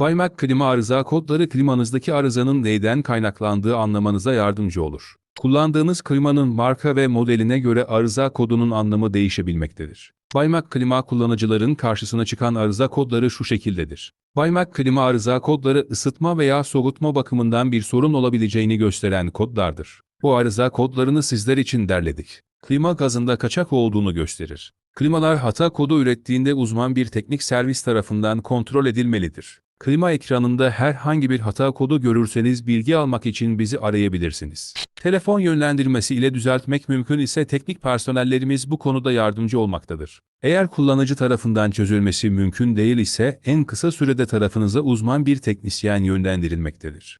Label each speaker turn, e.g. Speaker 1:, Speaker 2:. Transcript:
Speaker 1: Baymak klima arıza kodları klimanızdaki arızanın neyden kaynaklandığı anlamanıza yardımcı olur. Kullandığınız klimanın marka ve modeline göre arıza kodunun anlamı değişebilmektedir. Baymak klima kullanıcıların karşısına çıkan arıza kodları şu şekildedir. Baymak klima arıza kodları ısıtma veya soğutma bakımından bir sorun olabileceğini gösteren kodlardır. Bu arıza kodlarını sizler için derledik. Klima gazında kaçak olduğunu gösterir. Klimalar hata kodu ürettiğinde uzman bir teknik servis tarafından kontrol edilmelidir. Klima ekranında herhangi bir hata kodu görürseniz bilgi almak için bizi arayabilirsiniz. Telefon yönlendirmesi ile düzeltmek mümkün ise teknik personellerimiz bu konuda yardımcı olmaktadır. Eğer kullanıcı tarafından çözülmesi mümkün değil ise en kısa sürede tarafınıza uzman bir teknisyen yönlendirilmektedir.